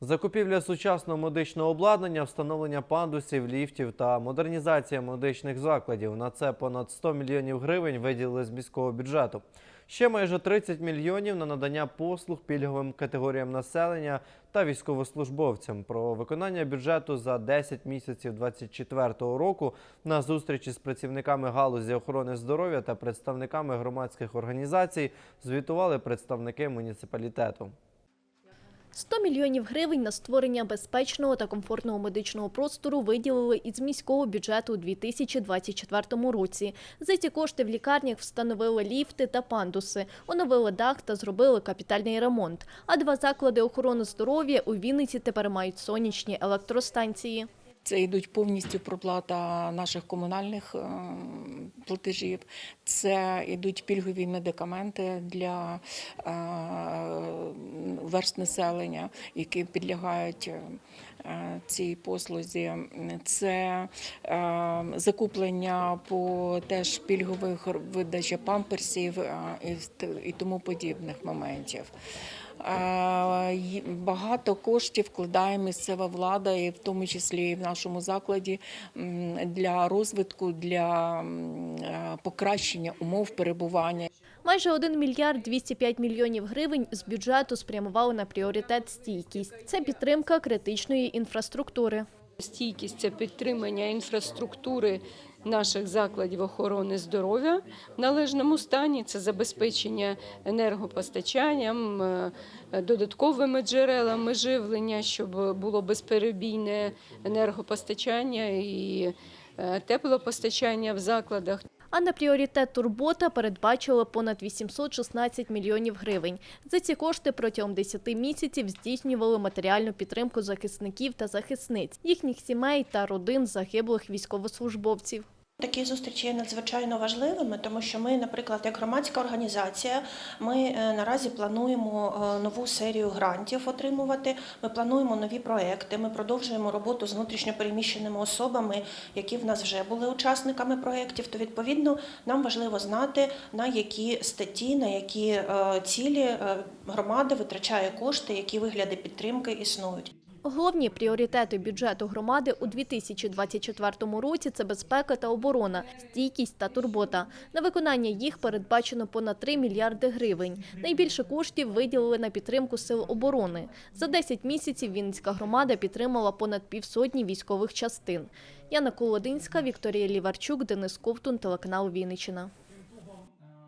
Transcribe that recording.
Закупівля сучасного медичного обладнання, встановлення пандусів, ліфтів та модернізація медичних закладів. На це понад 100 мільйонів гривень виділили з міського бюджету. Ще майже 30 мільйонів на надання послуг пільговим категоріям населення та військовослужбовцям. Про виконання бюджету за 10 місяців 2024 року на зустрічі з працівниками галузі охорони здоров'я та представниками громадських організацій звітували представники муніципалітету. 100 мільйонів гривень на створення безпечного та комфортного медичного простору виділили із міського бюджету у 2024 році. За ці кошти в лікарнях встановили ліфти та пандуси, оновили дах та зробили капітальний ремонт. А два заклади охорони здоров'я у Вінниці тепер мають сонячні електростанції. Це йдуть повністю проплата наших комунальних е, платежів. Це йдуть пільгові медикаменти для е, верст населення, які підлягають е, цій послузі. Це закуплення по теж пільгових видача памперсів і тому подібних моментів. Багато коштів вкладає місцева влада, і в тому числі і в нашому закладі для розвитку, для е, покращення умов перебування. Майже 1 мільярд 205 мільйонів гривень з бюджету спрямували на пріоритет стійкість. Це підтримка критичної інфраструктури. Стійкість це підтримання інфраструктури наших закладів охорони здоров'я в належному стані, це забезпечення енергопостачанням, е, додатковими джерелами живлення, щоб було безперебійне енергопостачання і е, теплопостачання в закладах. А на пріоритет турбота передбачили понад 816 мільйонів гривень. За ці кошти протягом 10 місяців здійснювали матеріальну підтримку захисників та захисниць, їхніх сімей та родин загиблих військовослужбовців. Такі зустрічі є надзвичайно важливими, тому що ми, наприклад, як громадська організація, ми е, наразі плануємо е, нову серію грантів отримувати. Ми плануємо нові проекти. Ми продовжуємо роботу з внутрішньопереміщеними особами, які в нас вже були учасниками проєктів. То відповідно нам важливо знати на які статті, на які е, цілі громада витрачає кошти, які вигляди підтримки існують. Головні пріоритети бюджету громади у 2024 році це безпека та оборона, стійкість та турбота. На виконання їх передбачено понад 3 мільярди гривень. Найбільше коштів виділили на підтримку сил оборони. За 10 місяців Вінницька громада підтримала понад півсотні військових частин. Яна Колодинська, Вікторія Ліварчук, Денис Ковтун, телеканал Вінниччина.